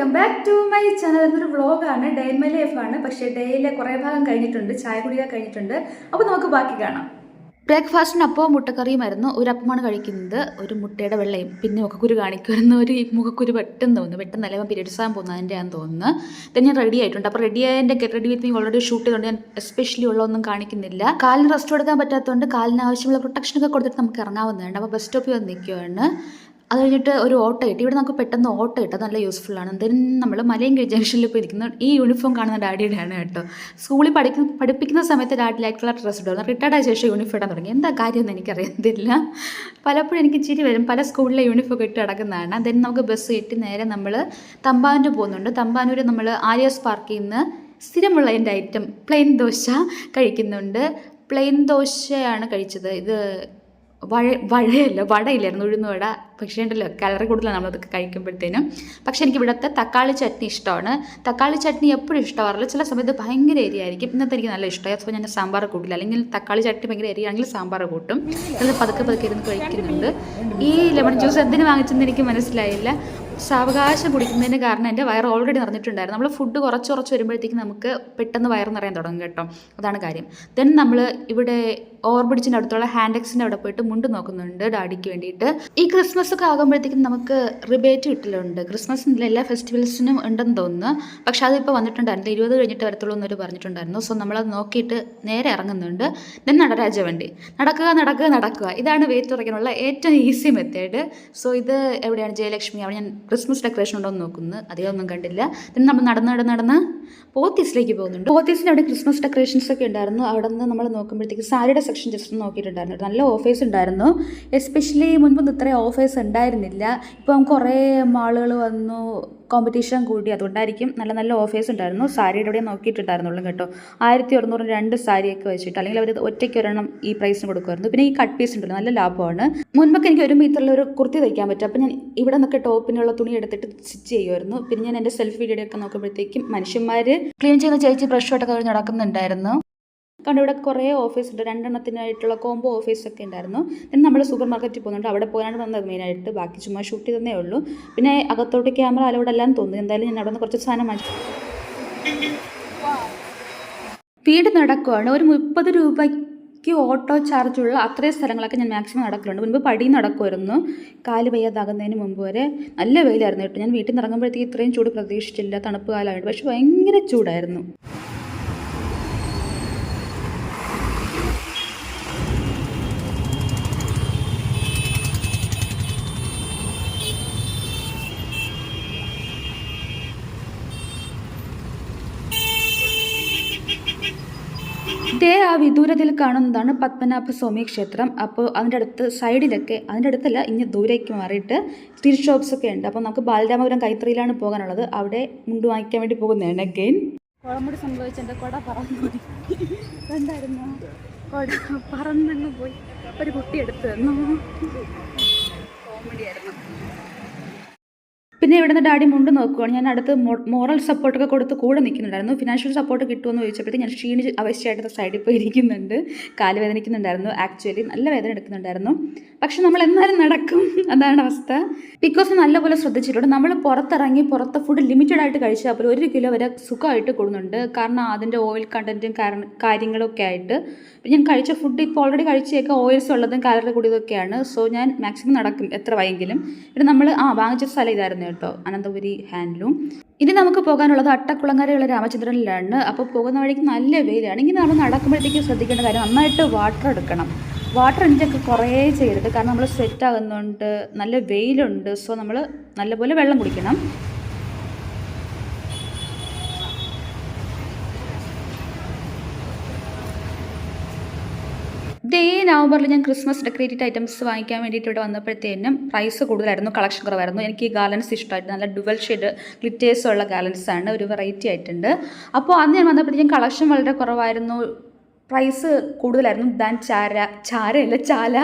Welcome back to my channel. എന്നൊരു വ്ളോഗാണ്. Day in my ലൈഫാണ്. പക്ഷേ ഡേയിലെ കുറേ ഭാഗം കഴിഞ്ഞിട്ടുണ്ട്. ചായ കുടിക്കാൻ കഴിഞ്ഞിട്ടുണ്ട്. അപ്പോൾ നമുക്ക് ബാക്കി കാണാം. ബ്രേക്ക്ഫാസ്റ്റിനപ്പോൾ മുട്ടക്കറിയുമായിരുന്നു. ഒരു അപ്പമാണ് കഴിക്കുന്നത്. ഒരു മുട്ടയുടെ വെള്ളയും പിന്നെ മുഖക്കുരു കാണിക്കുമായിരുന്നു. ഒരു മുഖക്കുരു പെട്ടെന്ന് തോന്നുന്നു. പെട്ടെന്ന് അല്ലെങ്കിൽ പീരിയഡ്സ് ആകാൻ പോകുന്നതിന്റെ ആണെന്ന് തോന്നുന്നു. then ഞാൻ റെഡി ആയിട്ടുണ്ട്. അപ്പോൾ ready ആയതിന്റെ get ready with me already shoot ചെയ്തുകൊണ്ട് ഞാൻ എസ്പെഷ്യലി ഉള്ളതൊന്നും കാണിക്കുന്നില്ല. കാലിന് റെസ്റ്റ് കൊടുക്കാൻ പറ്റാത്തതുകൊണ്ട് കാലിന് ആവശ്യമുള്ള പ്രൊട്ടക്ഷനൊക്കെ കൊടുത്തിട്ട് നമുക്ക് ഇറങ്ങാവുന്നതാണ്. അപ്പോൾ ബസ് സ്റ്റോപ്പിൽ വന്ന് അത് കഴിഞ്ഞിട്ട് ഒരു ഓട്ടോ കിട്ടി. ഇവിടെ നമുക്ക് പെട്ടെന്ന് ഓട്ടോ കിട്ടും. നല്ല യൂസ്ഫുൾ ആണ്. ദെൻ നമ്മൾ മലയങ്കി ജംഗ്ഷനിൽ പോയി ഇരിക്കുന്ന ഈ യൂണിഫോം കാണുന്ന ഡാഡിയുടെയാണ് കേട്ടോ. സ്കൂളിൽ പഠിക്കുന്ന പഠിപ്പിക്കുന്ന സമയത്ത് ഡാഡി ലൈറ്റ് കളർ ഡ്രസ്സ് ഇടുന്നു റിട്ടയർഡ് ആയ ശേഷം യൂണിഫോം ഇടാൻ തുടങ്ങി. എന്താ കാര്യമെന്ന് എനിക്കറിയത്തില്ല. പലപ്പോഴും എനിക്ക് ചിരി വരും. പല സ്കൂളിലെ യൂണിഫോം ഇട്ട് കിടക്കുന്നതാണ് ദെൻ നമുക്ക് ബസ് കയറ്റി നേരെ നമ്മൾ തമ്പാനൂർ പോകുന്നുണ്ട്. തമ്പാനൂർ നമ്മൾ ആര്യാസ് പാർക്കിൽ നിന്ന് സ്ഥിരമുള്ള എന്റെ ഐറ്റം പ്ലെയിൻ ദോശ കഴിക്കുന്നുണ്ട്. പ്ലെയിൻ ദോശയാണ് കഴിച്ചത്. ഇത് വഴ വഴയല്ല വടയില്ലായിരുന്നു ഉഴുന്ന് വട പക്ഷേ ഉണ്ടല്ലോ കലറി കൂടുതലാണ് നമ്മളതൊക്കെ കഴിക്കുമ്പോഴത്തേനും. പക്ഷേ എനിക്ക് ഇവിടുത്തെ തക്കാളി ചട്നി ഇഷ്ടമാണ്. തക്കാളി ചട്നി എപ്പോഴും ഇഷ്ടമാറില്ല ചില സമയത്ത് ഭയങ്കര എരിയായിരിക്കും. ഇന്നത്തെ എനിക്ക് നല്ല ഇഷ്ടമായി. അപ്പോൾ ഞാൻ സാമ്പാർ കൂട്ടില്ല. അല്ലെങ്കിൽ തക്കാളി ചട്നി ഭയങ്കര എരിയാണെങ്കിൽ സാമ്പാർ കൂട്ടും. അത് പതുക്കെ പതുക്കെ ഇരുന്ന് കഴിക്കുന്നുണ്ട്. ഈ ലെമൺ ജ്യൂസ് എന്തിനു വാങ്ങിച്ചെന്ന് എനിക്ക് മനസ്സിലായില്ല. സാവകാശം കുടിക്കുന്നതിന് കാരണം എന്റെ വയർ ഓൾറെഡി നിറഞ്ഞിട്ടുണ്ടായിരുന്നു. നമ്മൾ ഫുഡ് കുറച്ച് കുറച്ച് വരുമ്പോഴത്തേക്ക് നമുക്ക് പെട്ടെന്ന് വയർ നിറയാൻ തുടങ്ങും കേട്ടോ. അതാണ് കാര്യം. ദെൻ നമ്മൾ ഇവിടെ ഓർബിഡിച്ചിന്റെ അടുത്തുള്ള ഹാൻഡെക്സിന്റെ അവിടെ പോയിട്ട് മുണ്ട് നോക്കുന്നുണ്ട് ഡാഡിക്ക് വേണ്ടിയിട്ട്. ഈ ക്രിസ്മസ് ഒക്കെ ആകുമ്പോഴത്തേക്കും നമുക്ക് റിബേറ്റ് കിട്ടലുണ്ട്. ക്രിസ്മസിന്റെ എല്ലാ ഫെസ്റ്റിവൽസിനും ഉണ്ടെന്ന് തോന്നുന്നു. പക്ഷെ അതിപ്പോൾ വന്നിട്ടുണ്ടായിരുന്നു. ഇരുപത് കഴിഞ്ഞിട്ട് വരത്തുള്ളൂ എന്നൊരു പറഞ്ഞിട്ടുണ്ടായിരുന്നു. സോ നമ്മളത് നോക്കിയിട്ട് നേരെ ഇറങ്ങുന്നുണ്ട്. ദെൻ നടരാജ വണ്ടി. നടക്കുക നടക്കുക നടക്കുക. ഇതാണ് വെയിറ്റ് കുറയ്ക്കാനുള്ള ഏറ്റവും ഈസി മെത്തേഡ് സോ ഇത് എവിടെയാണ്? ജയലക്ഷ്മി. അവിടെ ഞാൻ ക്രിസ്മസ് ഡെക്കറേഷൻ ഉണ്ടോ എന്ന് നോക്കുന്നു. അധികം ഒന്നും കണ്ടില്ല. പിന്നെ നമ്മൾ നടന്ന് നടന്ന് നടന്ന് പോത്തീസിലേക്ക് പോകുന്നുണ്ട്. പോത്തീസിന്റെ അവിടെ ക്രിസ്മസ് ഡെക്കറേഷൻസ് ഒക്കെ ഉണ്ടായിരുന്നു. അവിടെ നിന്ന് നമ്മൾ നോക്കുമ്പോഴത്തേക്ക് സാരിയുടെ സെക്ഷൻ ജസ്റ്റ് നോക്കിയിട്ടുണ്ടായിരുന്നു. നല്ല ഓഫേഴ്സ് ഉണ്ടായിരുന്നു. എസ്പെഷ്യലി മുൻപൊന്നും ഇത്രയും ഓഫേഴ്സ് ഉണ്ടായിരുന്നില്ല. ഇപ്പം കുറേ മാളുകൾ വന്നു. കോമ്പറ്റീഷൻ കൂടി. അതുകൊണ്ടായിരിക്കും നല്ല നല്ല ഓഫേഴ്സ് ഉണ്ടായിരുന്നു. സാരിയുടെ അവിടെ നോക്കിയിട്ടുണ്ടായിരുന്നുള്ളൂ കേട്ടോ. ആയിരത്തി ഒരുന്നൂറ് രണ്ട് സാരിയൊക്കെ വെച്ചിട്ട് അല്ലെങ്കിൽ അവർ ഒറ്റയ്ക്ക് ഒരെണ്ണം ഈ പ്രൈസിന് കൊടുക്കുമായിരുന്നു. പിന്നെ ഈ കട്ട് പീസ് ഉണ്ടല്ലോ നല്ല ലാഭമാണ്. മുൻപൊക്കെ എനിക്ക് ഒരു മീറ്ററിൽ ഒരു കുർത്തി തയ്ക്കാൻ പറ്റും. അപ്പോൾ ഞാൻ ഇവിടെ നിന്നൊക്കെ ടോപ്പിനുള്ള തുണി എടുത്തിട്ട് സ്റ്റിച്ച് ചെയ്യുമായിരുന്നു. പിന്നെ ഞാൻ എന്റെ സെൽഫ് വീഡിയോ ഒക്കെ നോക്കുമ്പോഴത്തേക്കും മനുഷ്യന്മാർ ക്ലീൻ ചെയ്യുന്ന ചേച്ചി ബ്രഷോട്ടൊക്കെ കഴിഞ്ഞ് നടക്കുന്നുണ്ടായിരുന്നു. കാരണം ഇവിടെ കുറേ ഓഫീസ് ഉണ്ട്. രണ്ടെണ്ണത്തിനായിട്ടുള്ള കോംബോ ഓഫീസൊക്കെ ഉണ്ടായിരുന്നു. പിന്നെ നമ്മൾ സൂപ്പർ മാർക്കറ്റിൽ പോകുന്നുണ്ട്. അവിടെ പോകാനാണ് വന്നത് മെയിനായിട്ട് ബാക്കി ചുമ്മാ ഷൂട്ട് ചെയ്തതേ ഉള്ളൂ. പിന്നെ അകത്തോട്ട് ക്യാമറ അലവിടെ എല്ലാം തോന്നുന്നു എന്തായാലും ഞാൻ അവിടെ നിന്ന് കുറച്ച് സാധനം വാങ്ങിച്ചു. വീട് നടക്കുവാണ്. ഒരു മുപ്പത് രൂപയ്ക്ക് ഓട്ടോ ചാർജുള്ള അത്രയും സ്ഥലങ്ങളൊക്കെ ഞാൻ മാക്സിമം നടക്കലുണ്ട്. മുൻപ് പടി നടക്കുമായിരുന്നു. കാൽ വയ്യാതാകുന്നതിന് മുമ്പ് വരെ നല്ല വെയിലായിരുന്നു കേട്ടോ. ഞാൻ വീട്ടിൽ നിന്ന് ഇറങ്ങുമ്പോഴത്തേക്ക് ഇത്രയും ചൂട് പ്രതീക്ഷിച്ചില്ല. തണുപ്പ് കാലമായിട്ട്. പക്ഷെ ഭയങ്കര ചൂടായിരുന്നു ഇതേ ആ വിദൂരത്തിൽ കാണുന്നതാണ് പത്മനാഭ സ്വാമി ക്ഷേത്രം. അപ്പോൾ അതിന്റെ അടുത്ത് സൈഡിലൊക്കെ അതിന്റെ അടുത്തല്ല ഇനി ദൂരേക്ക് മാറിയിട്ട് സ്റ്റീൽ ഷോപ്സ് ഒക്കെ ഉണ്ട്. അപ്പോൾ നമുക്ക് ബാലരാമപുരം കൈത്തറിയിലാണ് പോകാനുള്ളത്. അവിടെ മുണ്ട് വാങ്ങിക്കാൻ വേണ്ടി പോകുന്നതാണ് അഗെയിൻ കുളമുടി സംഭവിച്ചെന്റെ കുട പറന്നു കണ്ടായിരുന്നു? കുട പറന്നങ്ങ് പോയി. ഒരു കുട്ടി എടുത്തു തന്നു. കോമഡി ആയിരുന്നു പിന്നെ ഇവിടെ നിന്ന് ഡാഡി മുണ്ട് നോക്കുവാണ്. ഞാൻ അടുത്ത് മോറൽ സപ്പോർട്ടൊക്കെ കൊടുത്ത് കൂടെ നിൽക്കുന്നുണ്ടായിരുന്നു. ഫിനാൻഷ്യൽ സപ്പോർട്ട് കിട്ടുമെന്ന് ചോദിച്ചപ്പോഴത്തേക്ക് ഞാൻ ക്ഷീണിച്ച് അവശ്യമായിട്ട് സൈഡിൽ പോയി ഇരിക്കുന്നുണ്ട്. കാൽ വേദനിക്കുന്നുണ്ടായിരുന്നു. ആക്ച്വലി നല്ല വേദന എടുക്കുന്നുണ്ടായിരുന്നു. പക്ഷെ നമ്മൾ എന്നാലും നടക്കും. അതാണ് അവസ്ഥ. ബിക്കോസ് നല്ലപോലെ ശ്രദ്ധിച്ചിട്ടുണ്ട്. നമ്മൾ പുറത്തിറങ്ങി പുറത്ത് ഫുഡ് ലിമിറ്റഡ് ആയിട്ട് കഴിച്ചാൽ പോലും ഒരു കിലോ വരെ സുഖമായിട്ട് കൂടുന്നുണ്ട്. കാരണം അതിന്റെ ഓയിൽ കണ്ടന്റും കാര്യങ്ങളൊക്കെ ആയിട്ട്. പിന്നെ ഞാൻ കഴിച്ച ഫുഡ് ഇപ്പോൾ ഓൾറെഡി കഴിച്ചേക്കാം ഓയിൽസ് ഉള്ളതും കാലറി കൂടിയതൊക്കെയാണ്. സോ ഞാൻ മാക്സിമം നടക്കും എത്ര വൈകിലും പിന്നെ നമ്മൾ ആ വാങ്ങിച്ച സ്ഥലം ഇതായിരുന്നു കേട്ടോ അനന്തപുരി ഹാൻഡ്ലൂം. ഇനി നമുക്ക് പോകാനുള്ളത് അട്ടക്കുളങ്ങരയുള്ള രാമചന്ദ്രനിലാണ്. അപ്പോൾ പോകുന്ന വഴിക്ക് നല്ല വെയിലാണ്. ഇങ്ങനെ നമ്മൾ നടക്കുമ്പോഴത്തേക്ക് ശ്രദ്ധിക്കേണ്ട കാര്യം നന്നായിട്ട് വാട്ടർ എടുക്കണം. വാട്ടർ ഇഞ്ചൊക്കെ കുറേ ചെയ്യരുത്. കാരണം നമ്മൾ സ്വെറ്റ് ആകുന്നുണ്ട് നല്ല വെയിലുണ്ട്. സോ നമ്മൾ നല്ലപോലെ വെള്ളം കുടിക്കണം. ഇതേ നവംബറിൽ ഞാൻ ക്രിസ്മസ് ഡെക്കറേറ്റഡ് ഐറ്റംസ് വാങ്ങിക്കാൻ വേണ്ടിയിട്ട് ഇവിടെ വന്നപ്പോഴത്തേനും പ്രൈസ് കൂടുതലായിരുന്നു കളക്ഷൻ കുറവായിരുന്നു. എനിക്ക് ഈ ഗാലൻസ് ഇഷ്ടമായിട്ട് നല്ല ഡുവൽ ഷെയ്ഡ് ഗ്ലിറ്റേഴ്സ് ഉള്ള ഗാലൻസ് ആണ് ഒരു വെറൈറ്റി ആയിട്ടുണ്ട്. അപ്പോൾ അന്ന് ഞാൻ വന്നപ്പോഴത്തേക്കും കളക്ഷൻ വളരെ കുറവായിരുന്നു. പ്രൈസ് കൂടുതലായിരുന്നു. ദാൻ ചാര ചാരയല്ല ചാല.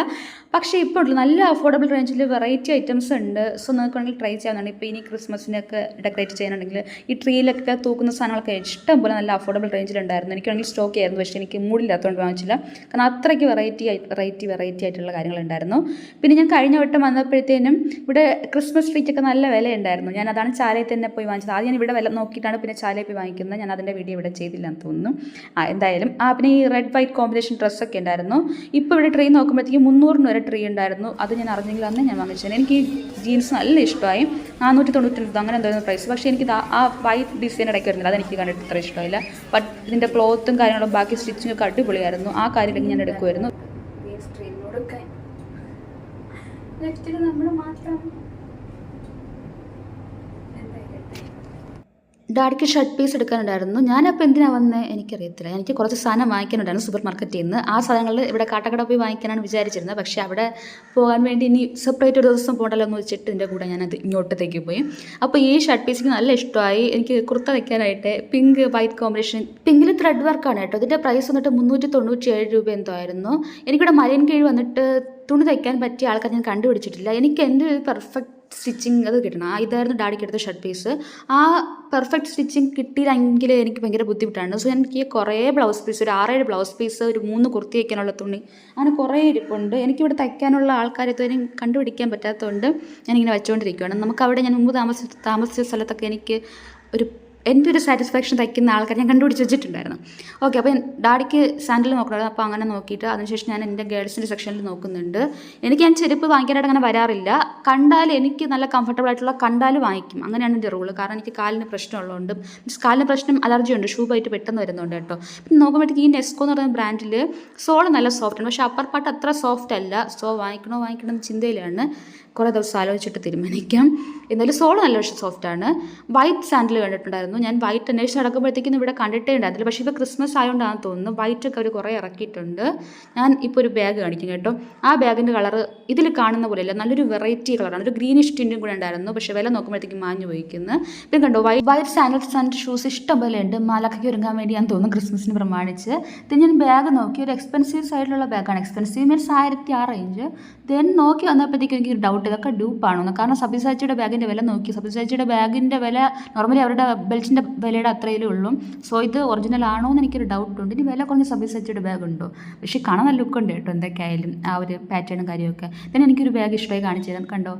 പക്ഷേ ഇപ്പോൾ ഉള്ളു നല്ല അഫോർഡബിൾ റേഞ്ചിൽ വെറൈറ്റി ഐറ്റംസ് ഉണ്ട്. സോ നിങ്ങൾക്ക് വേണമെങ്കിൽ ട്രൈ ചെയ്യാവുന്നതാണ് ഇപ്പോൾ ഇനി ക്രിസ്മസിനൊക്കെ ഡെക്കറേറ്റ് ചെയ്യാനുണ്ടെങ്കിൽ ഈ ട്രീയിലൊക്കെ തൂക്കുന്ന സാധനങ്ങളൊക്കെ ഇഷ്ടം പോലെ നല്ല അഫോർഡബിൾ റേഞ്ചിലുണ്ടായിരുന്നു എനിക്ക് വേണമെങ്കിൽ സ്റ്റോക്ക് ആയിരുന്നു. പക്ഷേ എനിക്ക് മൂടില്ലാത്തതുകൊണ്ട് വാങ്ങിച്ചില്ല. കാരണം അത്രയ്ക്ക് വെറൈറ്റി വെറൈറ്റി വെറൈറ്റി ആയിട്ടുള്ള കാര്യങ്ങളുണ്ടായിരുന്നു പിന്നെ ഞാൻ കഴിഞ്ഞ വട്ടം വന്നപ്പോഴത്തേനും ഇവിടെ ക്രിസ്മസ് ട്രീക്കൊക്കെ നല്ല വിലയുണ്ടായിരുന്നു. ഞാൻ അതാണ് ചാലയിൽ തന്നെ പോയി വാങ്ങിച്ചത്. ആദ്യം ഞാൻ ഇവിടെ വില നോക്കിയിട്ടാണ് പിന്നെ ചാലയിൽ പോയി വാങ്ങിക്കുന്നത്. ഞാൻ അതിന്റെ വീഡിയോ ഇവിടെ ചെയ്തില്ല എന്ന് തോന്നുന്നു. ആ എന്തായാലും. ആ പിന്നെ ഈ റെഡ് വൈറ്റ് കോമ്പിനേഷൻ ഡ്രസ്സൊക്കെ ഉണ്ടായിരുന്നു. ഇപ്പോൾ ഇവിടെ ട്രെയിൻ നോക്കുമ്പോഴത്തേക്കും മുന്നൂറിന് വരെ ട്രീ ഉണ്ടായിരുന്നു. അത് ഞാൻ അറിഞ്ഞെങ്കിൽ അന്ന് ഞാൻ വാങ്ങിച്ചത് എനിക്ക് ഈ ജീൻസ് നല്ല ഇഷ്ടമായി. നാനൂറ്റി തൊണ്ണൂറ്റി അങ്ങനെ എന്തായിരുന്നു പ്രൈസ് പക്ഷേ എനിക്ക് ആ വൈറ്റ് ഡിസൈൻ ഇടയ്ക്ക് വരുന്നില്ല. അതെനിക്ക് കണ്ടിട്ട് ഇത്ര ഇഷ്ടമായില്ല ബട്ട് ഇതിന്റെ ക്ലോത്തും കാര്യങ്ങളും ബാക്കി സ്റ്റിച്ചിങ് ഒക്കെ അടിപൊളിയായിരുന്നു. ആ കാര്യത്തിലേക്ക് ഞാൻ എടുക്കുമായിരുന്നു നമ്മൾ മാത്രം ഡാഡിക്ക് ഷർട്ട് പീസ് എടുക്കാനുണ്ടായിരുന്നു. ഞാനപ്പോൾ എന്തിനാണ് വന്നത് എനിക്കറിയത്തില്ല. എനിക്ക് കുറച്ച് സാധനം വാങ്ങിക്കാനുണ്ടായിരുന്നു സൂപ്പർ മാർക്കറ്റിൽ നിന്ന് ആ സാധനങ്ങൾ ഇവിടെ കാട്ടക്കട പോയി വാങ്ങിക്കാനാണ് വിചാരിച്ചിരുന്നത് പക്ഷേ അവിടെ പോകാൻ വേണ്ടി ഇനി സെപ്പറേറ്റ് ഒരു ദിവസം പോകണ്ടല്ലോ എന്ന് വെച്ചിട്ട് എന്റെ കൂടെ ഞാനത് ഇങ്ങോട്ടത്തേക്ക് പോയി. അപ്പോൾ ഈ ഷർട്ട് പീസ് എനിക്ക് നല്ല ഇഷ്ടമായി. എനിക്ക് കുർത്ത വയ്ക്കാനായിട്ട് പിങ്ക് വൈറ്റ് കോമ്പിനേഷൻ പിങ്കിൽ ത്രെഡ് വർക്കാണ് കേട്ടോ. ഇതിന്റെ പ്രൈസ് വന്നിട്ട് മുന്നൂറ്റി തൊണ്ണൂറ്റി ഏഴ് രൂപ എന്തോ ആയിരുന്നു. എനിക്കിവിടെ മലയൻ കീഴ് വന്നിട്ട് തുണി തയ്ക്കാൻ പറ്റിയ ആൾക്കാർ ഞാൻ കണ്ടുപിടിച്ചിട്ടില്ല. എനിക്ക് എന്റെ ഒരു പെർഫെക്റ്റ് സ്റ്റിച്ചിങ് അത് കിട്ടണം. ഇതായിരുന്നു ഡാഡിക്ക് എടുത്ത ഷർട്ട് പീസ് ആ പെർഫെക്റ്റ് സ്റ്റിച്ചിങ് കിട്ടിയില്ലെങ്കിൽ എനിക്ക് ഭയങ്കര ബുദ്ധിമുട്ടാണ്. സോ എനിക്ക് കുറേ ബ്ലൗസ് പീസ് ഒരു ആറേഴ് ബ്ലൗസ് പീസ് ഒരു മൂന്ന് കുർത്തി വയ്ക്കാനുള്ള തുണി അങ്ങനെ കുറേ ഇരിപ്പുണ്ട്. എനിക്കിവിടെ തയ്ക്കാനുള്ള ആൾക്കാരെ ഇതുവരെയും കണ്ടുപിടിക്കാൻ പറ്റാത്തതുകൊണ്ട് ഞാനിങ്ങനെ വെച്ചുകൊണ്ടിരിക്കുകയാണ് നമുക്ക് അവിടെ ഞാൻ മുമ്പ് താമസിച്ച താമസിച്ച സ്ഥലത്തൊക്കെ എനിക്ക് ഒരു എന്റെ ഒരു സാറ്റിസ്ഫാക്ഷൻ തയ്ക്കുന്ന ആൾക്കാർ ഞാൻ കണ്ടുപിടിച്ച് വെച്ചിട്ടുണ്ടായിരുന്നു. ഓക്കെ അപ്പോൾ ഡാഡിക്ക് സാൻഡിൽ നോക്കണമായിരുന്നു. അപ്പോൾ അങ്ങനെ നോക്കിയിട്ട് അതിനുശേഷം ഞാൻ എന്റെ ഗേൾസിന്റെ സെക്ഷനിൽ നോക്കുന്നുണ്ട്. എനിക്ക് ഞാൻ ചെരുപ്പ് വാങ്ങിക്കാനായിട്ട് അങ്ങനെ വരാറില്ല. കണ്ടാൽ എനിക്ക് നല്ല കംഫർട്ടബിൾ ആയിട്ടുള്ള കണ്ടാൽ വാങ്ങിക്കും. അങ്ങനെയാണ് എന്റെ റൂൾ കാരണം എനിക്ക് കാലിന് പ്രശ്നമുള്ളതുകൊണ്ട് മീൻസ് കാലിന് പ്രശ്നം അലർജി ഉണ്ട്. ഷൂ പോയിട്ട് പെട്ടെന്ന് വരുന്നുണ്ട് കേട്ടോ. പിന്നെ നോക്കുമ്പോഴത്തേക്ക് ഈ നെസ്കോ എന്ന് പറയുന്ന ബ്രാൻഡിൽ സോൾ നല്ല സോഫ്റ്റ് ആണ്. പക്ഷേ അപ്പർ പാർട്ട് അത്ര സോഫ്റ്റ് അല്ല. സോ വാങ്ങിക്കണോ വാങ്ങിക്കണമെന്ന് ചിന്തയിലാണ്. കുറേ ദിവസം ആലോചിച്ചിട്ട് തീരുമാനിക്കാം. എന്നാലും സോൾ നല്ല പക്ഷേ സോഫ്റ്റ് ആണ്. വൈറ്റ് സാൻഡിൽ കണ്ടിട്ടുണ്ടായിരുന്നു. ഞാൻ വൈറ്റ് അന്വേഷിച്ച് നടക്കുമ്പോഴത്തേക്കും ഇവിടെ കണ്ടിട്ടേ ഉണ്ടായിരുന്നില്ല. പക്ഷേ ഇപ്പോൾ ക്രിസ്മസ് ആയതുകൊണ്ടാണെന്ന് തോന്നുന്നു വൈറ്റ് ഒക്കെ അവർ കുറേ ഇറക്കിയിട്ടുണ്ട്. ഞാൻ ഇപ്പോൾ ഒരു ബാഗ് കാണിക്കും കേട്ടോ. ആ ബാഗിന്റെ കളർ ഇതിൽ കാണുന്ന പോലെയല്ല. നല്ലൊരു വെറൈറ്റി കളറാണ് ഒരു ഗ്രീനിഷ് ടിന്റും കൂടെ ഉണ്ടായിരുന്നു. പക്ഷേ വില നോക്കുമ്പോഴത്തേക്കും മാഞ്ഞു പോയിക്കുന്നു. പിന്നെ കണ്ടോ white white sandals and shoes ഇഷ്ടം പോലെ ഉണ്ട്. മാലക്കൊക്കെ ഒരുങ്ങാൻ വേണ്ടി ഞാൻ തോന്നുന്നു ക്രിസ്മസിന് പ്രമാണിച്ച്. ദെൻ ഞാൻ ബാഗ് നോക്കി. ഒരു എക്സ്പെൻസീവ് സൈഡിലുള്ള ബാഗാണ് എക്സ്പെൻസീവ് മീൻസ് ആയിരത്തി ആ റേഞ്ച് ദെൻ നോക്കി വന്നപ്പോഴത്തേക്കും എനിക്ക് ഡൗട്ട് ഇതൊക്കെ ഡ്യൂപ്പാണോ. കാരണം സബ്യസാച്ചിയുടെ ബാഗിന്റെ വില നോക്കി. സബ്യസാച്ചിയുടെ ബാഗിന്റെ വില നോർമലി അവരുടെ ബെൽറ്റിന്റെ വിലയുടെ അത്രയിലേ ഉള്ളൂ. സോ ഇത് ഒറിജിനൽ ആണോ എന്ന് എനിക്കൊരു ഡൗട്ട് ഉണ്ട്. ഇനി വില കുറഞ്ഞ സബ്യസാച്ചിയുടെ ബാഗ് ഉണ്ടോ? പക്ഷേ കാണാൻ നല്ല ലുക്ക് ഉണ്ട് കേട്ടോ. എന്തൊക്കെയായാലും ആ ഒരു പാറ്റേണും കാര്യമൊക്കെ പിന്നെ എനിക്കൊരു ബാഗ് ഇഷ്ടമായി കാണിച്ചു തരാം. കണ്ടോ?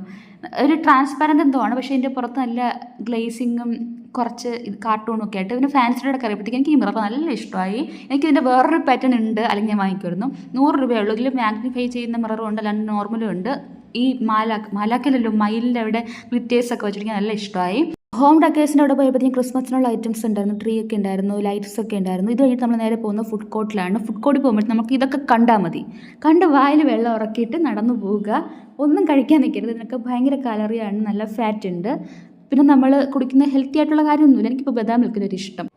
ഒരു ട്രാൻസ്പാരന്റ് എന്തോ ആണ്. പക്ഷേ ഇതിന്റെ പുറത്ത് നല്ല ഗ്ലേസിങ്ങും കുറച്ച് കാർട്ടൂണും ഒക്കെ ആയിട്ട്. പിന്നെ ഫാൻസിയുടെ കറിയപ്പോഴത്തേക്ക് എനിക്ക് ഈ മിറർ നല്ല ഇഷ്ടമായി. എനിക്ക് ഇതിന്റെ വേറൊരു പാറ്റേൺ ഉണ്ട്. അല്ലെങ്കിൽ ഞാൻ വാങ്ങിക്കുമായിരുന്നു. നൂറ് രൂപയുള്ളൂ ഇതിൽ മാഗ്നിഫൈ ചെയ്യുന്ന മിററും ഉണ്ട്. അല്ലാണ്ട് നോർമലും ഉണ്ട്. ഈ മാലാക്ക് മാലാക്കിലല്ലോ മയിലിന്റെ അവിടെ ഗ്ലിറ്റേഴ്സ് ഒക്കെ വെച്ചിരിക്കാൻ നല്ല ഇഷ്ടമായി. ഹോം ഡെക്കേഴ്സിന്റെ അവിടെ പോയപ്പോഴത്തേക്കും ക്രിസ്മസിനുള്ള ഐറ്റംസ് ഉണ്ടായിരുന്നു ട്രീ ഒക്കെ ഉണ്ടായിരുന്നു ലൈറ്റ്സ് ഒക്കെ ഉണ്ടായിരുന്നു. ഇത് കഴിഞ്ഞിട്ട് നമ്മൾ നേരെ പോകുന്ന ഫുഡ് കോർട്ടിലാണ് ഫുഡ് കോർട്ടിൽ പോകുമ്പോൾ നമുക്ക് ഇതൊക്കെ കണ്ടാൽ മതി. കണ്ട് വായിൽ വെള്ളം ഉറക്കിയിട്ട് നടന്നു പോവുക. ഒന്നും കഴിക്കാൻ നിൽക്കരുത്. ഇതിനൊക്കെ ഭയങ്കര കലറിയാണ് നല്ല ഫാറ്റ് ഉണ്ട്. പിന്നെ നമ്മൾ കുടിക്കുന്ന ഹെൽത്തി ആയിട്ടുള്ള കാര്യമൊന്നുമില്ല. എനിക്കിപ്പോൾ ബദാം മിൽക്കിന് ഒരു ഇഷ്ടം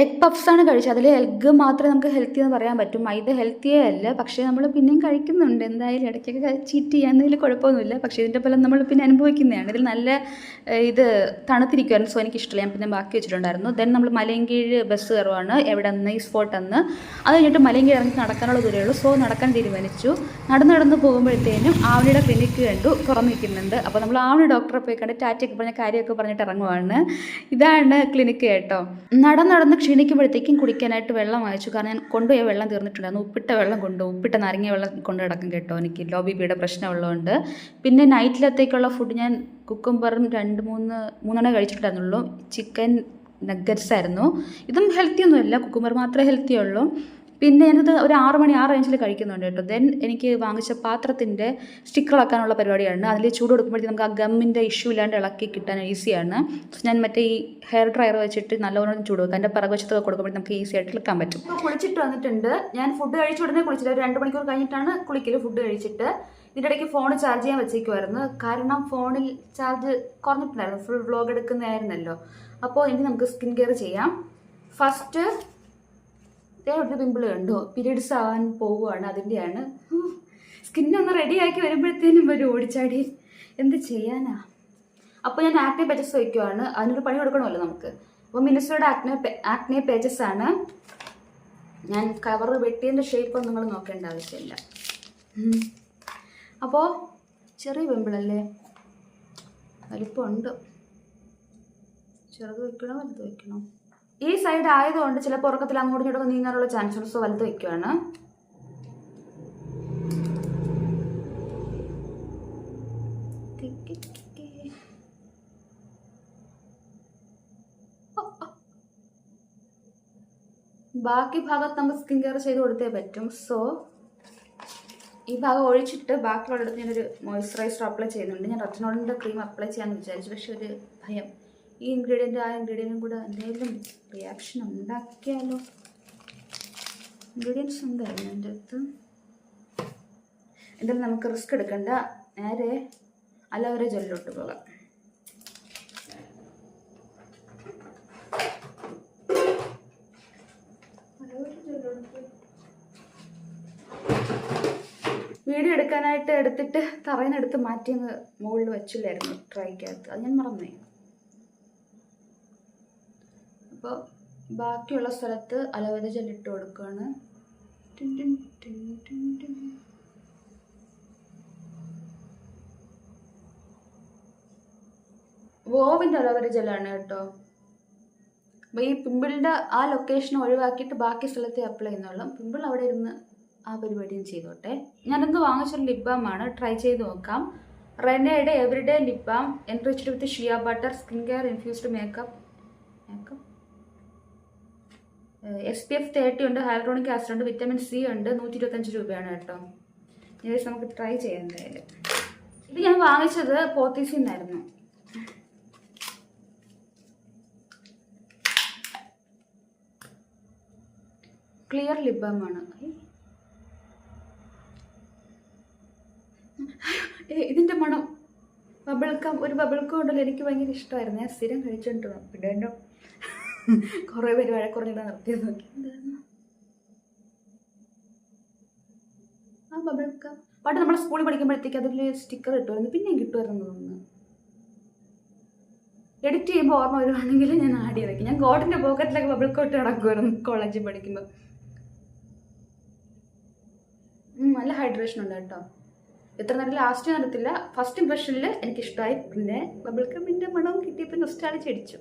എഗ് പഫ്സാണ് കഴിച്ചത്. അതിൽ എഗ് മാത്രമേ നമുക്ക് ഹെൽത്തി എന്ന് പറയാൻ പറ്റും. മൈദ ഹെൽത്തിയേ അല്ല. പക്ഷേ നമ്മൾ പിന്നെയും കഴിക്കുന്നുണ്ട്. എന്തായാലും ഇടയ്ക്കൊക്കെ ചീറ്റ് ചെയ്യാന്നതിൽ കുഴപ്പമൊന്നുമില്ല. പക്ഷേ ഇതിന്റെ ഫലം നമ്മൾ പിന്നെ അനുഭവിക്കുന്നതാണ്. ഇതിൽ നല്ല ഇത് തണുത്തിരിക്കുമായിരുന്നു സോ എനിക്ക് ഇഷ്ടമില്ല ഞാൻ പിന്നെ ബാക്കി വെച്ചിട്ടുണ്ടായിരുന്നു. ദെൻ നമ്മൾ മലയങ്കീഴ് ബസ് കയറുവാണ്. എവിടെ നിന്ന് ഈ സ്പോട്ട് എന്ന് അത് കഴിഞ്ഞിട്ട് മലയങ്കീഴ് ഇറങ്ങി നടക്കാനുള്ള ദൂരമേ സോ നടക്കാൻ തീരുമാനിച്ചു. നടന്ന് നടന്ന് പോകുമ്പോഴത്തേനും ആവണിയുടെ ക്ലിനിക്ക് കണ്ടു. തുറന്നിരിക്കുന്നുണ്ട് അപ്പോൾ നമ്മൾ ആവണി ഡോക്ടറെ പോയി കണ്ട് ടാറ്റയൊക്കെ പറഞ്ഞ കാര്യമൊക്കെ പറഞ്ഞിട്ട് ഇറങ്ങുവാണ്. ഇതാണ് ക്ലിനിക്ക് കേട്ടോ. നടന്ന് നടന്ന് ക്ഷീണിക്കുമ്പോഴത്തേക്കും കുടിക്കാനായിട്ട് വെള്ളം വാങ്ങിച്ചു. കാരണം ഞാൻ കൊണ്ടുപോയ വെള്ളം തീർന്നിട്ടുണ്ടായിരുന്നു. ഉപ്പിട്ട വെള്ളം കൊണ്ടു ഉപ്പിട്ട നാരങ്ങ വെള്ളം കൊണ്ട് കിടക്കും കേട്ടോ എനിക്ക്. ലോ ബി പിയുടെ പ്രശ്നമുള്ളതുകൊണ്ട്. പിന്നെ നൈറ്റിലത്തേക്കുള്ള ഫുഡ് ഞാൻ കുക്കുംബറും രണ്ട് മൂന്ന് മൂന്നെണ്ണം കഴിച്ചിട്ടുണ്ടായിരുന്നുള്ളൂ. ചിക്കൻ നഗറ്റ്സ് ആയിരുന്നു. ഇതും ഹെൽത്തി ഒന്നുമല്ല. കുക്കുംബർ മാത്രമേ ഹെൽത്തി ഉള്ളൂ. പിന്നെ ഞാനത് ഒരു ആറ് മണി ആ റേഞ്ചിൽ കഴിക്കുന്നുണ്ട് കേട്ടോ. ദെൻ എനിക്ക് വാങ്ങിച്ച പാത്രത്തിന്റെ സ്റ്റിക്കർ ഇളക്കാനുള്ള പരിപാടിയാണ്. അതിൽ ചൂട് കൊടുക്കുമ്പോഴത്തേക്ക് നമുക്ക് ആ ഗമ്മിന്റെ ഇഷ്യൂ ഇല്ലാണ്ട് ഇളക്കി കിട്ടാൻ ഈസിയാണ് സോ ഞാൻ മറ്റേ ഈ ഹെയർ ഡ്രയർ വെച്ചിട്ട് നല്ലവണ്ണം ചൂട് വെക്കാം എന്റെ പിറകുവശത്തൊക്കെ കൊടുക്കുമ്പോൾ നമുക്ക് ഈസി ആയിട്ട് ഇളക്കാൻ പറ്റും. കുളിച്ചിട്ട് വന്നിട്ടുണ്ട്. ഞാൻ ഫുഡ് കഴിച്ച ഉടനെ കുളിച്ചിട്ട് ഒരു രണ്ട് മണിക്കൂർ കഴിഞ്ഞിട്ടാണ് കുളിക്കൽ ഫുഡ് കഴിച്ചിട്ട്. ഇതിന്റെ ഇടയ്ക്ക് ഫോൺ ചാർജ് ചെയ്യാൻ വെച്ചേക്കുമായിരുന്നു കാരണം ഫോണിൽ ചാർജ് കുറഞ്ഞിട്ടുണ്ടായിരുന്നു. ഫുൾ വ്ലോഗ് എടുക്കുന്നതായിരുന്നല്ലോ. അപ്പോൾ ഇനി നമുക്ക് സ്കിൻ കെയർ ചെയ്യാം. ഫസ്റ്റ് ഒരു പിമ്പിൾ കണ്ടോ? പീരീഡ്സ് ആവാൻ പോവുകയാണ് അതിന്റെയാണ് സ്കിന്നൊന്ന് റെഡിയാക്കി വരുമ്പോഴത്തേനും വരും ഓടിച്ചാടി. എന്ത് ചെയ്യാനാ? അപ്പോൾ ഞാൻ ആക്നെ പേജസ് വയ്ക്കുവാണ്. അതിനൊരു പണി കൊടുക്കണമല്ലോ നമുക്ക്. അപ്പോൾ മിനിസ്റ്ററുടെ ആക്നെ ആക്നെ പേജസ് ആണ്. ഞാൻ കവർ വെട്ടിയതിന്റെ ഷേപ്പ് നിങ്ങൾ നോക്കേണ്ട ആവശ്യമില്ല. അപ്പോൾ ചെറിയ പിമ്പിളല്ലേ വലിപ്പമുണ്ട്. ചെറുത് വയ്ക്കണോ? വലുത് വെക്കണോ ഈ സൈഡ് ആയതുകൊണ്ട് ചിലപ്പോൾ ഉറക്കത്തിൽ അങ്ങോട്ടും ഇങ്ങോട്ടും നീങ്ങാനുള്ള ചാൻസസ് വലുത് വയ്ക്കുകയാണ് ബാക്കി ഭാഗത്ത് നമുക്ക് സ്കിൻ കെയർ ചെയ്ത് കൊടുത്തേ പറ്റും. സോ ഈ ഭാഗം ഒഴിച്ചിട്ട് ബാക്കിയുള്ളിടത്ത് ഞാനൊരു മോയ്സ്ചറൈസർ അപ്ലൈ ചെയ്യുന്നുണ്ട്. ഞാൻ റെറ്റിനോളിന്റെ ക്രീം അപ്ലൈ ചെയ്യാമെന്ന് വിചാരിച്ചു. പക്ഷെ ഒരു ഭയം. ഈ ഇൻഗ്രീഡിയന്റ് ആ ഇൻഗ്രീഡിയന്റും കൂടെ എന്തെങ്കിലും റിയാക്ഷൻ ഉണ്ടാക്കിയാലോ? ഇൻഗ്രീഡിയൻസ് ഉണ്ട് എന്റെ അടുത്ത് എന്തായാലും നമുക്ക് റിസ്ക് എടുക്കണ്ട. നേരെ അലവര ജെല്ലിലോട്ട് പോകാം. വീഡിയോ എടുക്കാനായിട്ട് എടുത്തിട്ട് എടുത്ത് മാറ്റിയങ്ങ് മുകളിൽ വെച്ചില്ലായിരുന്നു ട്രൈക്കകത്ത് അത് ഞാൻ മറന്നേ അപ്പോൾ ബാക്കിയുള്ള സ്ഥലത്ത് അലവര ജെല്ലിട്ട് കൊടുക്കുകയാണ്. വോവിന്റെ അലവര ജെല്ലാണ് കേട്ടോ. അപ്പോൾ ഈ പിമ്പിളിന്റെ ആ ലൊക്കേഷൻ ഒഴിവാക്കിയിട്ട് ബാക്കി സ്ഥലത്തെ അപ്ലൈ ചെയ്യുന്നുള്ളൂ പിമ്പിൾ അവിടെ ഇരുന്ന് ആ പരിപാടിയും ചെയ്തോട്ടെ. ഞാനിന്ന് വാങ്ങിച്ചൊരു ലിപ് ബാം ആണ്. ട്രൈ ചെയ്ത് നോക്കാം. റെനയുടെ everyday lip balm enriched with shea butter skin care infused makeup makeup S P F thirty ഉണ്ട് ഹൈഡ്രോണിക് ആസിഡ് ഉണ്ട് വിറ്റമിൻ സി ഉണ്ട് നൂറ്റി ഇരുപത്തഞ്ച് രൂപയാണ് കേട്ടോ. ഇനി നമുക്ക് ട്രൈ ചെയ്യാം ഇത് ഞാൻ വാങ്ങിച്ചത് പോത്തീസിൽ നിന്നായിരുന്നു ക്ലിയർ ഏ, ഇതിന്റെ മണം. ബബിൾക്കം ഒരു ബബിൾക്കം ഉണ്ടല്ലോ എനിക്ക് ഭയങ്കര ഇഷ്ടമായിരുന്നു. ഞാൻ സ്ഥിരം പിന്നെ എന്റെ കുറേ പേര് വഴക്കുറഞ്ഞിട്ട് നിർത്തിയത് നോക്കി. എന്തായിരുന്നു? ആ ബബിൾക്കം പാട്ട് നമ്മളെ സ്കൂളിൽ പഠിക്കുമ്പോഴത്തേക്ക് അതിൽ സ്റ്റിക്കർ കിട്ടുമായിരുന്നു പിന്നെയും കിട്ടുമായിരുന്നു തോന്നുന്നു എഡിറ്റ് ചെയ്യുമ്പോൾ ഓർമ്മ വരുവാണെങ്കിൽ ഞാൻ ആഡ് ചെയ്ത് വെക്കും ഞാൻ ഗോട്ടിന്റെ പോക്കറ്റിലൊക്കെ ബബിൾ കോട്ട് നടക്കുമായിരുന്നു കോളേജിൽ പഠിക്കുമ്പോൾ നല്ല ഹൈഡ്രേഷൻ ഉണ്ട് കേട്ടോ. എത്ര നേരം ലാസ്റ്റ് നടത്തില്ല ഫസ്റ്റ് ഇംപ്രഷനിൽ എനിക്കിഷ്ടമായി. പിന്നെ ബബിൾ കമ്മിന്റെ മണവും കിട്ടിയപ്പോൾ നൊസ്റ്റാളി ചെടിച്ചു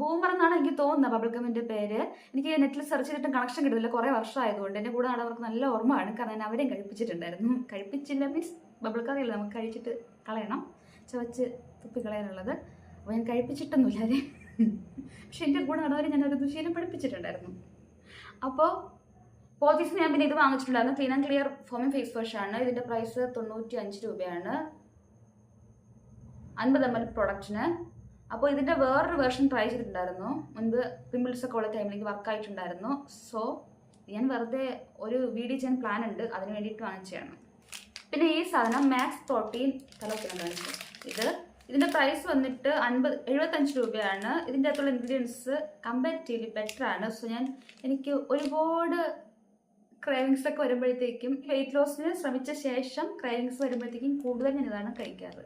ബൂമർ എന്നാണ് എനിക്ക് തോന്നുന്നത് ബബിൾ കമ്മിന്റെ പേര്. എനിക്ക് നെറ്റിൽ സെർച്ച് ചെയ്തിട്ട് കണക്ഷൻ കിട്ടുന്നില്ല കുറേ വർഷമായതുകൊണ്ട് എന്റെ കൂടെ നടന്നവർക്ക് നല്ല ഓർമ്മയാണ്. കാരണം ഞാൻ അവരെയും കഴിപ്പിച്ചിട്ടുണ്ടായിരുന്നു. കഴിപ്പിച്ചില്ല മീൻസ് ബബിൾ കറിയില്ല നമുക്ക് കഴിച്ചിട്ട് കളയണം. ചവച്ച് തുപ്പി കളയാനുള്ളത്. അപ്പോൾ ഞാൻ കഴിപ്പിച്ചിട്ടൊന്നുമില്ല അവരെ പക്ഷെ എന്റെ കൂടെ നടന്നവരെ ഞാൻ ഒരു ദുശീലം പഠിപ്പിച്ചിട്ടുണ്ടായിരുന്നു. അപ്പോൾ പോത്തീസ് ഞാൻ പിന്നെ ഇത് വാങ്ങിച്ചിട്ടുണ്ടായിരുന്നു. Clean and clear foaming face wash ആണ്. ഇതിന്റെ പ്രൈസ് തൊണ്ണൂറ്റി അഞ്ച് രൂപയാണ്. അൻപത് എം എൽ പ്രൊഡക്റ്റിന് അപ്പോൾ ഇതിന്റെ വേറൊരു വേർഷൻ ട്രൈ ചെയ്തിട്ടുണ്ടായിരുന്നു. മുൻപ് പിമ്പിൾസ് ഒക്കെ ഉള്ള ടൈമിൽ എനിക്ക് വർക്ക് ആയിട്ടുണ്ടായിരുന്നു. സോ ഞാൻ വെറുതെ ഒരു വീഡിയോ ചെയ്യാൻ പ്ലാൻ ഉണ്ട്. അതിന് വേണ്ടിയിട്ട് വാങ്ങിച്ചതാണ് പിന്നെ ഈ സാധനം മാക്സ് പ്രോട്ടീൻ തലവത്തിന് കാണിച്ചു. ഇത് ഇതിന്റെ പ്രൈസ് വന്നിട്ട് അൻപത് എഴുപത്തഞ്ച് രൂപയാണ്. ഇതിന്റെ അകത്തുള്ള ഇൻഗ്രീഡിയൻസ് കമ്പാരിറ്റീവ്ലി ബെറ്റർ ആണ്. സോ ഞാൻ എനിക്ക് ഒരുപാട് ക്രേവിങ്സ് ഒക്കെ വരുമ്പോഴത്തേക്കും വെയിറ്റ് ലോസിന് ശ്രമിച്ച ശേഷം ക്രേവിങ്സ് വരുമ്പോഴത്തേക്കും കൂടുതൽ ഞാൻ ഇതാണ് കഴിക്കാറ്.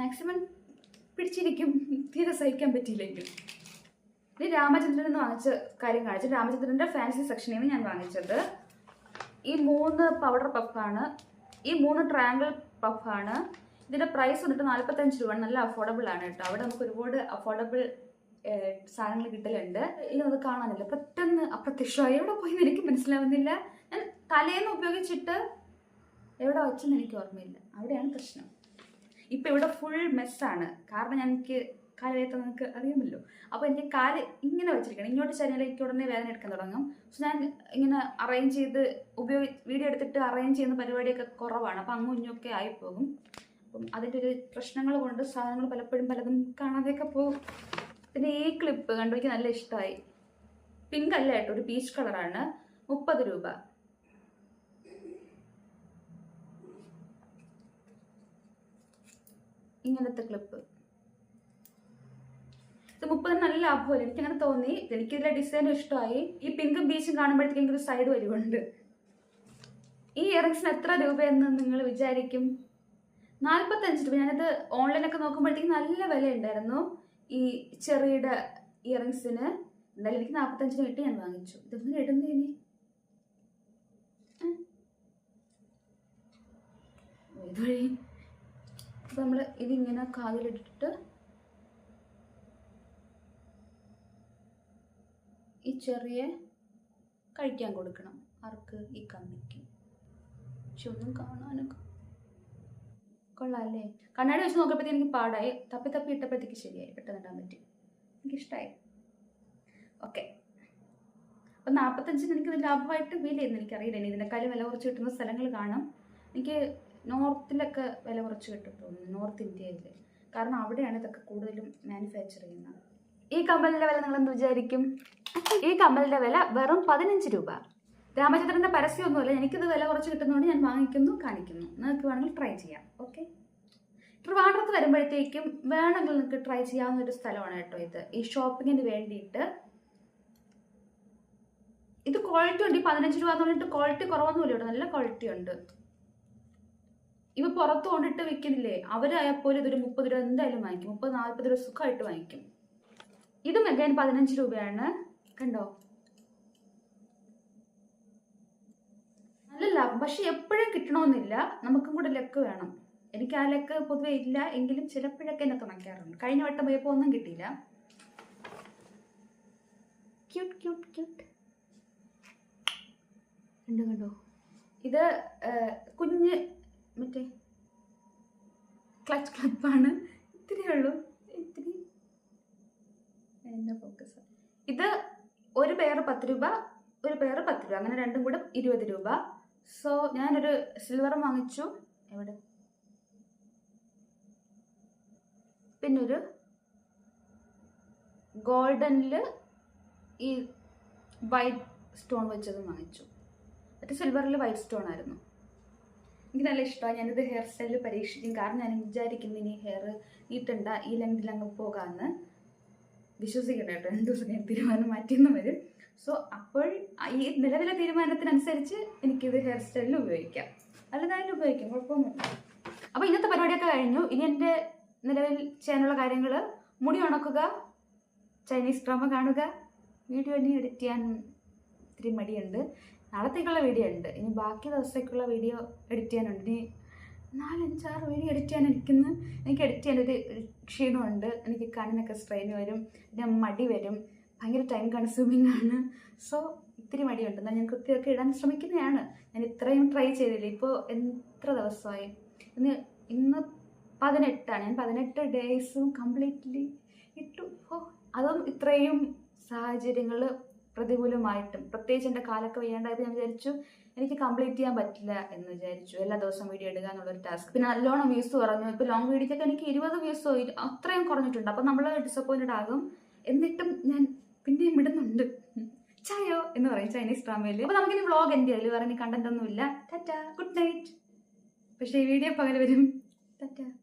മാക്സിമം പിടിച്ചിരിക്കും. തീരെ സഹിക്കാൻ പറ്റിയില്ലെങ്കിൽ. ഇത് രാമചന്ദ്രൻ എന്ന് വാങ്ങിച്ച കാര്യം കാണിച്ചു. രാമചന്ദ്രന്റെ ഫാൻസി സെക്ഷനിൽ ഞാൻ വാങ്ങിച്ചത്. ഈ മൂന്ന് പൗഡർ പഫാണ് ഈ മൂന്ന് ട്രയാങ്കിൾ പഫാണ് ഇതിന്റെ പ്രൈസ് വന്നിട്ട് നാൽപ്പത്തഞ്ച് രൂപ. നല്ല അഫോർഡബിൾ ആണ് കേട്ടോ. അവിടെ നമുക്ക് ഒരുപാട് അഫോർഡബിൾ സാധനങ്ങൾ കിട്ടലുണ്ട്. ഇനി അത് കാണാനില്ല. പെട്ടെന്ന് അപ്രത്യക്ഷമായി. എവിടെ പോയി എനിക്ക് മനസ്സിലാവുന്നില്ല. ഞാൻ തലേന്ന് ഉപയോഗിച്ചിട്ട് എവിടെ വച്ചെന്ന് എനിക്ക് ഓർമ്മയില്ല. അവിടെയാണ് പ്രശ്നം. ഇപ്പം ഇവിടെ ഫുൾ മെസ്സാണ് കാരണം എനിക്ക് കാലവേദന നിങ്ങൾക്ക് അറിയാമല്ലോ. അപ്പോൾ എന്റെ കാൽ ഇങ്ങനെ വെച്ചിരിക്കണം. ഇങ്ങോട്ട് ചരിഞ്ഞാൽ എനിക്ക് ഉടനെ വേദന എടുക്കാൻ തുടങ്ങും. സോ ഞാൻ ഇങ്ങനെ അറേഞ്ച് ചെയ്ത് ഉപയോഗി വീഡിയോ എടുത്തിട്ട് അറേഞ്ച് ചെയ്യുന്ന പരിപാടിയൊക്കെ കുറവാണ്. അപ്പം അങ്ങും ഇങ്ങൊക്കെ ആയിപ്പോകും. അപ്പം അതിന്റെ ഒരു പ്രശ്നങ്ങൾ കൊണ്ട് സാധനങ്ങൾ പലപ്പോഴും പലതും കാണാതെയൊക്കെ പോകും. പിന്നെ ഈ ക്ലിപ്പ് കണ്ടു? എനിക്ക് നല്ല ഇഷ്ടമായി പിങ്ക് അല്ല കേട്ടോ. ഒരു പീച്ച് കളറാണ് മുപ്പത് രൂപ. ഇങ്ങനത്തെ ക്ലിപ്പ് ഇത് മുപ്പതിന് നല്ല ലാഭമല്ല? എനിക്ക് അങ്ങനെ തോന്നി. എനിക്കിതിലെ ഡിസൈനും ഇഷ്ടമായി. ഈ പിങ്ക് ബീച്ചും കാണുമ്പോഴത്തേക്ക് എനിക്കൊരു സൈഡ് വരുവുണ്ട്. ഈ ഇയറിങ്സിന് എത്ര രൂപയെന്ന് നിങ്ങൾ വിചാരിക്കും? നാൽപ്പത്തഞ്ച് രൂപ. ഞാനത് ഓൺലൈനൊക്കെ നോക്കുമ്പോഴത്തേക്ക് നല്ല വിലയുണ്ടായിരുന്നു ഈ ചെറിയുടെ ഇയറിങ്സിന് എന്തായാലും എനിക്ക് നാൽപ്പത്തഞ്ചിന് കിട്ടി ഞാൻ വാങ്ങിച്ചു. ഇതൊന്നും ഇടുന്നേനെ ഇതുവഴി അപ്പം നമ്മൾ ഇതിങ്ങനെ കാതിലിട്ടിട്ട് ഈ ചെറിയ കഴിക്കാൻ കൊടുക്കണം. ആർക്ക് ഈ കണ്ണിക്ക് പക്ഷെ ഒന്നും കാണാനൊക്കെ കൊള്ളാമല്ലേ കണ്ണാടി വെച്ച് നോക്കിയപ്പോഴത്തേക്ക് എനിക്ക് പാടായി. തപ്പി തപ്പി ഇട്ടപ്പോഴത്തേക്ക് ശരിയായി. പെട്ടെന്ന് ഇടാൻ പറ്റി. എനിക്കിഷ്ടമായി ഓക്കെ. അപ്പം നാൽപ്പത്തഞ്ചിന് എനിക്കിത് ലാഭമായിട്ട് ഫീൽ ചെയ്യുന്നു എനിക്കറിയില്ല. ഇനി ഇതിനെക്കാളും വില കുറച്ച് കിട്ടുന്ന സ്ഥലങ്ങൾ കാണാം. എനിക്ക് നോർത്തിലൊക്കെ വില കുറച്ച് കിട്ടും. തോന്നുന്നു നോർത്ത് ഇന്ത്യയിൽ കാരണം അവിടെയാണ് ഇതൊക്കെ കൂടുതലും മാനുഫാക്ചർ ചെയ്യുന്നത്. ഈ കമ്മലിന്റെ വില നിങ്ങൾ എന്ത് വിചാരിക്കും? ഈ കമ്മലിന്റെ വില വെറും പതിനഞ്ച് രൂപ. രാമചന്ദ്രന്റെ പരസ്യമൊന്നുമില്ല എനിക്കിത് വില കുറച്ച് കിട്ടുന്നതുകൊണ്ട് ഞാൻ വാങ്ങിക്കുന്നു കാണിക്കുന്നു. നിങ്ങൾക്ക് വേണമെങ്കിൽ ട്രൈ ചെയ്യാം ഓക്കെ ട്രിവാൻഡ്രത്ത് വരുമ്പോഴത്തേക്കും വേണമെങ്കിൽ നിങ്ങൾക്ക് ട്രൈ ചെയ്യാവുന്ന ഒരു സ്ഥലമാണ് കേട്ടോ ഇത്. ഈ ഷോപ്പിങ്ങിന് വേണ്ടിയിട്ട് ഇത് ക്വാളിറ്റി ഉണ്ട്. ഈ പതിനഞ്ച് രൂപ എന്ന് പറഞ്ഞിട്ട് ക്വാളിറ്റി കുറവൊന്നുമില്ല. ഇവിടെ നല്ല ക്വാളിറ്റി ഉണ്ട്. ഇവ പുറത്ത് കൊണ്ടിട്ട് വെക്കുന്നില്ലേ? അവരായപ്പോലും ഇതൊരു മുപ്പത് രൂപ എന്തായാലും വാങ്ങിക്കും. മുപ്പത് നാൽപ്പത് രൂപ സുഖമായിട്ട് വാങ്ങിക്കും. ഇത് മെഗാൻ പതിനഞ്ച് രൂപയാണ്. കണ്ടോ? നല്ല ലാഭം. പക്ഷെ എപ്പോഴും കിട്ടണമെന്നില്ല. നമുക്കും കൂടെ ലക്ക് വേണം. എനിക്ക് ആ ലക്ക് പൊതുവെ ഇല്ല. എങ്കിലും ചിലപ്പോഴൊക്കെ എന്നൊക്കെ വാങ്ങിക്കാറുണ്ട്. കഴിഞ്ഞ വട്ടം പോയപ്പോൾ ഒന്നും കിട്ടിയില്ല. Cute cute cute. കണ്ടോ കണ്ടോ? ഇത് കുഞ്ഞ് മറ്റേ ക്ലച്ച് ക്ലപ്പാണ് ഇത്രയേ ഉള്ളൂ. ഇത്തിരി എന്റെ ഫോക്കസ് ഇത് ഒരു പേർ പത്ത് രൂപ ഒരു പേർ പത്ത് രൂപ അങ്ങനെ രണ്ടും കൂടെ ഇരുപത് രൂപ. സോ ഞാനൊരു സിൽവറും വാങ്ങിച്ചു. എവിടെ? പിന്നൊരു ഗോൾഡനിൽ ഈ വൈറ്റ് സ്റ്റോൺ വെച്ചതും വാങ്ങിച്ചു. മറ്റേ സിൽവറിൽ വൈറ്റ് സ്റ്റോൺ ആയിരുന്നു. എനിക്ക് നല്ല ഇഷ്ടമാണ്. ഞാനിത് ഹെയർ സ്റ്റൈലിൽ പരീക്ഷിക്കും. കാരണം ഞാൻ വിചാരിക്കുന്നു ഇനി ഹെയർ നീട്ടണ്ട ഈ ലെങ്തിൽ അങ്ങ് പോകാമെന്ന് വിശ്വസിക്കണം കേട്ടോ. രണ്ട് ദിവസം ഞാൻ തീരുമാനം മാറ്റിയെന്ന് വരും. സോ അപ്പോൾ ഈ നിലവിലെ തീരുമാനത്തിനനുസരിച്ച് എനിക്കിത് ഹെയർ സ്റ്റൈലിൽ ഉപയോഗിക്കാം. അല്ലതായാലും ഉപയോഗിക്കാം. കുഴപ്പമൊന്നുമില്ല അപ്പോൾ ഇന്നത്തെ പരിപാടിയൊക്കെ കഴിഞ്ഞു. ഇനി എന്റെ നിലവിൽ ചെയ്യാനുള്ള കാര്യങ്ങൾ മുടി ഉണക്കുക ചൈനീസ് ഡ്രാമ കാണുക. വീഡിയോ ഇനി എഡിറ്റ് ചെയ്യാൻ ഇത്തിരി മടിയുണ്ട്. നാളത്തേക്കുള്ള വീഡിയോ ഉണ്ട്. ഇനി ബാക്കി ദിവസത്തേക്കുള്ള വീഡിയോ എഡിറ്റ് ചെയ്യാനുണ്ട്. ഇനി നാലഞ്ചാറ് വീഡിയോ എഡിറ്റ് ചെയ്യാൻ ഇരിക്കുന്നു എനിക്ക് എഡിറ്റ് ചെയ്യാൻ ഒരു ക്ഷീണമുണ്ട്. എനിക്ക് കണ്ണിനൊക്കെ സ്ട്രെയിൻ വരും. പിന്നെ മടി വരും. ഭയങ്കര ടൈം കൺസ്യൂമിംഗ് ആണ്. സോ ഇത്തിരി മടിയുണ്ട്. എന്നാൽ ഞാൻ കൃത്യമൊക്കെ ഇടാൻ ശ്രമിക്കുന്നതാണ്. ഞാൻ ഇത്രയും ട്രൈ ചെയ്തില്ല. ഇപ്പോൾ എത്ര ദിവസമായി? ഇന്ന് ഇന്ന് പതിനെട്ടാണ്. ഞാൻ പതിനെട്ട് ഡേയ്സും കംപ്ലീറ്റ്ലി ഇട്ടു. ഓ അതും ഇത്രയും സാഹചര്യങ്ങൾ പ്രതികൂലമായിട്ടും പ്രത്യേകിച്ച് എന്റെ കാലൊക്കെ വയ്യാണ്ടായപ്പോൾ ഞാൻ വിചാരിച്ചു എനിക്ക് കംപ്ലീറ്റ് ചെയ്യാൻ പറ്റില്ല എന്ന് വിചാരിച്ചു. എല്ലാ ദിവസവും വീഡിയോ ഇടുക എന്നുള്ളൊരു ടാസ്ക് പിന്നെ നല്ലോണം വ്യൂസ് കുറഞ്ഞു. ഇപ്പോൾ ലോങ് വീഡിയോക്കൊക്കെ എനിക്ക് ഇരുപത് വ്യൂസോ അത്രയും കുറഞ്ഞിട്ടുണ്ട്. അപ്പോൾ നമ്മൾ ഡിസപ്പോയിന്റഡ് ആകും. എന്നിട്ടും ഞാൻ പിന്നെയും വിടുന്നുണ്ട് ചായോ എന്ന് പറയും ചൈനീസ് ഡ്രാമയിൽ അപ്പോൾ നമുക്കിനി വ്ളോഗ് എന്റെ അതിൽ വേറെ കണ്ടന്റ് ഒന്നുമില്ല. ടാറ്റ ഗുഡ് നൈറ്റ് പക്ഷേ ഈ വീഡിയോ പകൽ വരും. ടാറ്റ